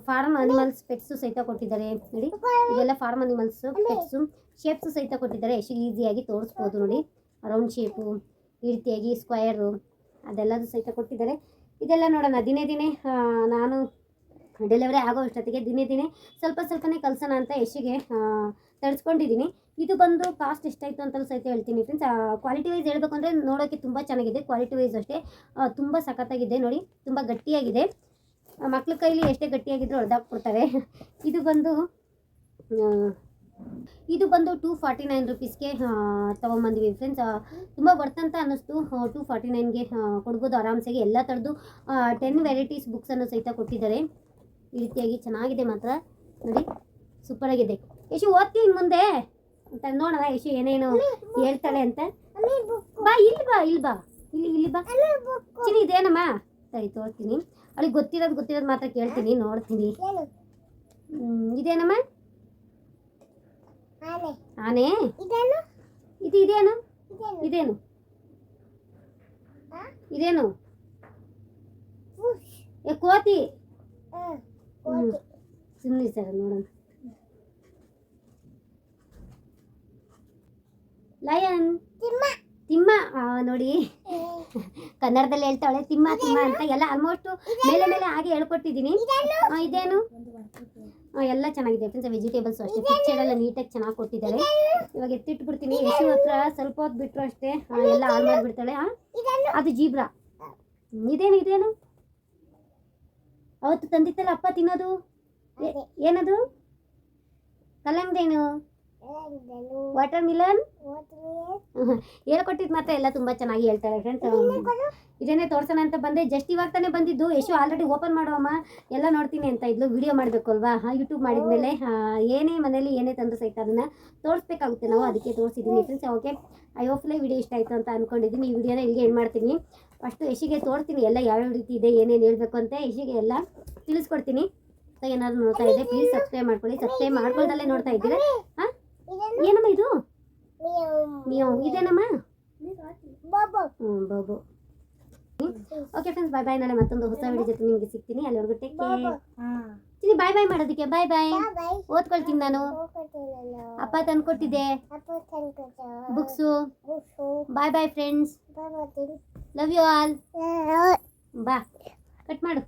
ಫಾರ್ಮ್ ಅನಿಮಲ್ಸ್ ಪೆಟ್ಸು ಸಹಿತ ಕೊಟ್ಟಿದ್ದಾರೆ. ನೋಡಿ, ಇದೆಲ್ಲ ಫಾರ್ಮ್ ಅನಿಮಲ್ಸು ಪೆಟ್ಸು ಶೇಪ್ಸು ಸಹಿತ ಕೊಟ್ಟಿದ್ದಾರೆ. ಎಷ್ಟು ಈಸಿಯಾಗಿ ತೋರಿಸ್ಬೋದು ನೋಡಿ. ರೌಂಡ್ ಶೇಪು, ಈ ರೀತಿಯಾಗಿ ಸ್ಕ್ವಯರು ಅದೆಲ್ಲದೂ ಸಹಿತ ಕೊಟ್ಟಿದ್ದಾರೆ. ಇದೆಲ್ಲ ನೋಡೋಣ. ದಿನೇ ದಿನೇ ನಾನು ಡೆಲಿವರಿ ಆಗೋ ಅಷ್ಟೊತ್ತಿಗೆ ದಿನೇ ದಿನೇ ಸ್ವಲ್ಪ ಸ್ವಲ್ಪನೇ ಕಲ್ಸೋಣ ಅಂತ ಯಶಿಗೆ ತರಿಸ್ಕೊಂಡಿದ್ದೀನಿ. ಇದು ಬಂದು ಕಾಸ್ಟ್ ಎಷ್ಟಾಯಿತು ಅಂತಲೂ ಸಹಿತ ಹೇಳ್ತೀನಿ ಫ್ರೆಂಡ್ಸ್. ಕ್ವಾಲಿಟಿ ವೈಸ್ ಹೇಳಬೇಕು ಅಂದರೆ ನೋಡೋಕ್ಕೆ ತುಂಬ ಚೆನ್ನಾಗಿದೆ. ಕ್ವಾಲಿಟಿ ವೈಸ್ ಅಷ್ಟೇ. ತುಂಬ ಸಖತ್ತಾಗಿದೆ ನೋಡಿ. ತುಂಬ ಗಟ್ಟಿಯಾಗಿದೆ. ಮಕ್ಳ ಕೈಲಿ ಎಷ್ಟೇ ಗಟ್ಟಿಯಾಗಿದ್ದರೂ ಹೊಡೆದಾಕ್ಬಿಡ್ತಾರೆ ಇದು ಬಂದು ಇದು ಬಂದು ಟೂ ಫಾರ್ಟಿ ನೈನ್ ರುಪೀಸ್ಗೆ ತೊಗೊಂಬಂದ್ವಿ ಫ್ರೆಂಡ್ಸ್ ತುಂಬ ವರ್ತ್ ಅಂತ ಅನ್ನಿಸ್ತು. ಟೂ ಫಾರ್ಟಿ ನೈನ್ಗೆ ಕೊಡ್ಬೋದು ಆರಾಮ್ಸಾಗಿ. ಎಲ್ಲ ಥರದ್ದು ಟೆನ್ ವೆರೈಟೀಸ್ ಬುಕ್ಸನ್ನು ಸಹಿತ ಕೊಟ್ಟಿದ್ದಾರೆ. ಈ ರೀತಿಯಾಗಿ ಚೆನ್ನಾಗಿದೆ ಮಾತ್ರ. ನೋಡಿ ಸೂಪರಾಗಿದೆ ಯಶು ಓದ್ತೀನಿ ಮುಂದೆ? ಅಂತ ನೋಡೋಣ, ಯಶು ಏನೇನು ಹೇಳ್ತಾಳೆ ಅಂತ. ಬಾ, ಇಲ್ಲಿ ಬಾ ಇಲ್ಲಿ ಬಾ. ಇಲ್ಲಿ ಇಲ್ಲಿ ಬಾ. ಚಿನಿ ಇದೇನಮ್ಮ? ಸರಿ, ತೋರ್ತೀನಿ. ಅವಳಿಗೆ ಗೊತ್ತಿರೋದು ಗೊತ್ತಿರೋದು ಮಾತ್ರ ಕೇಳ್ತೀನಿ, ನೋಡ್ತೀನಿ. ಇದೇನಮ್ಮ? ಆನೆ ಇದು ಇದೇನು ಇದೇನು ಇದೇನು ಏ ಕೋತಿ ಸುಮ್ಮನೆ ಸರ್ ನೋಡೋಣ ಲಯನ್ ತಿಮ್ಮ ನೋಡಿ. ಕನ್ನಡದಲ್ಲಿ ಹೇಳ್ತಾಳೆ ತಿಮ್ಮ ತಿಮ್ಮ ಅಂತ ಎಲ್ಲ ಆಲ್ಮೋಸ್ಟ್ ಮೇಲೆ ಮೇಲೆ ಹಾಗೆ ಹೇಳ್ಕೊಟ್ಟಿದ್ದೀನಿ. ಇದೇನು? ಎಲ್ಲ ಚೆನ್ನಾಗಿದೆ ಫ್ರೆಂಡ್ಸ್ ವೆಜಿಟೇಬಲ್ಸ್ ಅಷ್ಟೇ. ಪಿಕ್ಚರ್ ಎಲ್ಲ ನೀಟಾಗಿ ಚೆನ್ನಾಗಿ ಕೊಟ್ಟಿದ್ದಾರೆ. ಇವಾಗ ಎತ್ತಿಟ್ಬಿಡ್ತೀನಿ. ಯಶು ಹತ್ರ ಸ್ವಲ್ಪ ಹೊತ್ತು ಬಿಟ್ಟರು ಅಷ್ಟೇ. ಎಲ್ಲ ಹಾಳು ಮಾಡಿಬಿಡ್ತಾಳೆ? ಅದು ಜೀಬ್ರಾ. ಇದೇನು ಇದೇನು? ಅವತ್ತು ತಂದಿತ್ತಲ್ಲ ಅಪ್ಪ ತಿನ್ನೋದು? ಏನದು? ಏನದು ಕಲ್ಲಂಗಡೇನು ವಾಟರ್ ಮಿಲನ್ ಹೇಳ್ಕೊಟ್ಟಿದ್ದು ಮಾತ್ರ ಎಲ್ಲ ತುಂಬ ಚೆನ್ನಾಗಿ ಹೇಳ್ತಾರೆ ಫ್ರೆಂಡ್ಸ್ ಇದೇನೇ ತೋರ್ಸೋಣ ಅಂತ ಬಂದೆ. ಜಸ್ಟ್ ಇವಾಗ ತಾನೇ ಬಂದಿದ್ದು. ಯಶು ಆಲ್ರೆಡಿ ಓಪನ್ ಮಾಡುವಮ್ಮ. ಎಲ್ಲ ನೋಡ್ತೀನಿ ಅಂತ ಇದ್ಲು. ವಿಡಿಯೋ ಮಾಡಬೇಕು ಅಲ್ವಾ ಯೂಟ್ಯೂಬ್ ಮಾಡಿದ್ಮೇಲೆ ಏನೇ ಮನೇಲಿ ಏನೇ ತಂದು ಸಹಿತ ಅದನ್ನು ತೋರಿಸ್ಬೇಕಾಗುತ್ತೆ ನಾವು. ಅದಕ್ಕೆ ತೋರಿಸಿದ್ದೀನಿ ಫ್ರೆಂಡ್ಸ್ ಓಕೆ ಐ ಹೋಪ್ಲೆ ವಿಡಿಯೋ ಇಷ್ಟ ಆಯಿತು ಅಂತ ಅನ್ಕೊಂಡಿದ್ದೀನಿ. ಈ ವಿಡಿಯೋನ ಇಲ್ಲಿಗೆ ಏನು ಮಾಡ್ತೀನಿ. ಫಸ್ಟು ಯಶಿಗೆ ತೋರಿಸ್ತೀನಿ. ಎಲ್ಲ ಯಾವ್ಯಾವ ರೀತಿ ಇದೆ ಏನೇನು ಹೇಳಬೇಕು ಅಂತ ಯಶಿಗೆ ಎಲ್ಲ ತಿಳಿಸ್ಕೊಡ್ತೀನಿ. ಏನಾದ್ರು ನೋಡ್ತಾ ಇದೆ ಪ್ಲೀಸ್ ಸಬ್ಸ್ಕ್ರೈಬ್ ಮಾಡ್ಕೊಳ್ಳಿ. ಸಬ್ಸ್ಕ್ರೈಬ್ ಮಾಡ್ಕೊಳ್ದಲ್ಲೇ ನೋಡ್ತಾ ಇದ್ದೀರಾ? ಹಾಂ? ಏನಮ್ಮ ಇದು? ನೀವು ಇದೇನಮ್ಮ? ಬಾಬು. ಓಕೆ ಫ್ರೆಂಡ್ಸ್ ಬಾಯ್ ಬಾಯ್ ನಾಳೆ ಮತ್ತೊಂದು ಹೊಸ ವಿಡಿಯೋ ಜೊತೆ ನಿಮಗೆ ಸಿಗ್ತೀನಿ. ಅಲ್ಲಿವರೆಗೂ take care Chini bye bye ಮಾಡೋದಕ್ಕೆ. ಬಾಯ್ ಬಾಯ್ ಓದ್ಕೊಳ್ತೀನಿ ನಾನು. ಅಪ್ಪ ತಂದ್ಕೊಟ್ಟಿದ್ದೆ books bye bye friends love you all ಬಾ. ಕಟ್ ಮಾಡು.